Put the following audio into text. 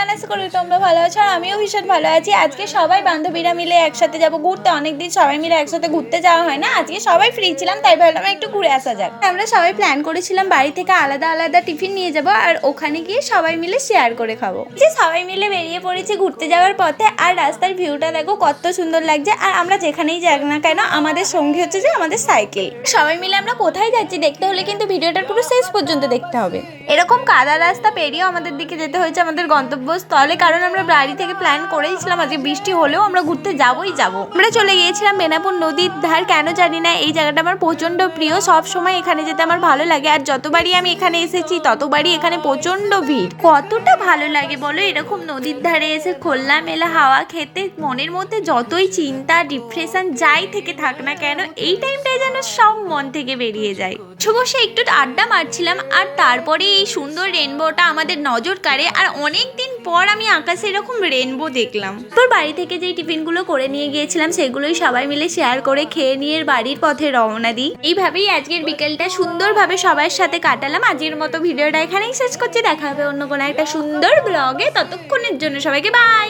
আশা করি তোমরা ভালো আছো আর আমিও ভীষণ ভালো আছি। আজকে সবাই বান্ধবীরা মিলে একসাথে যাব ঘুরতে। অনেকদিন সবাই মিলে একসাথে ঘুরতে যাওয়া হয় না। আজকে সবাই ফ্রি ছিলাম, তাই ভাবলাম একটু ঘুরে আসা যাক। আমরা সবাই প্ল্যান করেছিলাম বাড়ি থেকে আলাদা আলাদা টিফিন নিয়ে যাব আর ওখানে গিয়ে সবাই মিলে শেয়ার করে খাব। যে সবাই মিলে বেরিয়ে পড়েছি ঘুরতে যাওয়ার পথে আর রাস্তার ভিউটা দেখো কত সুন্দর লাগছে। আর আমরা যেখানেই যাক না কেন, আমাদের সঙ্গী হচ্ছে যে আমাদের সাইকেল। সবাই মিলে আমরা কোথায় যাচ্ছি দেখতে হলে কিন্তু ভিডিওটার পুরো শেষ পর্যন্ত দেখতে হবে। এরকম কাদা রাস্তা পেরিয়েও আমাদের দিকে যেতে হয়েছে আমাদের গন্তব্যস্থলে, কারণ আমরা বাড়ি থেকে প্ল্যান করেইছিলাম আজকে বৃষ্টি হলেও আমরা ঘুরতে যাবই যাব। আমরা চলে গিয়েছিলাম বেনাপুর নদীর ধার, কেন জানি না, এই জায়গাটা আমার প্রচণ্ড প্রিয়, সব সময় এখানে যেতে আমার ভালো লাগে, আর যতবারই আমি এখানে এসেছি, ততবারই এখানে প্রচণ্ড ভিড়। কতটা ভালো লাগে বলো, এরকম নদীর ধারে এসে খোলা মেলা, হাওয়া খেতে, মনের মধ্যে যতই চিন্তা ডিপ্রেশন যাই থেকে থাক না কেন, এই টাইমটায় যেন সব মন থেকে বেরিয়ে যায়। শুভ বসে একটু আড্ডা মারছিলাম, আর তারপরে এই সুন্দর রেনবোটা আমাদের নজর কাড়ে আর অনেক দিন পর আমি আকাশে এরকম রেনবো দেখলাম। তোর বাড়ি থেকে যেই টিফিনগুলো করে নিয়ে গিয়েছিলাম, সেগুলোই সবাই মিলে শেয়ার করে খেয়ে নিয়ে বাড়ির পথে রওনা দিই। এইভাবেই আজকের বিকেলটা সুন্দরভাবে সবার সাথে কাটালাম। আজকের মতো ভিডিওটা এখানেই শেষ করছি। দেখা হবে অন্য কোনো একটা সুন্দর ব্লগে ততক্ষণের জন্য সবাইকে বাই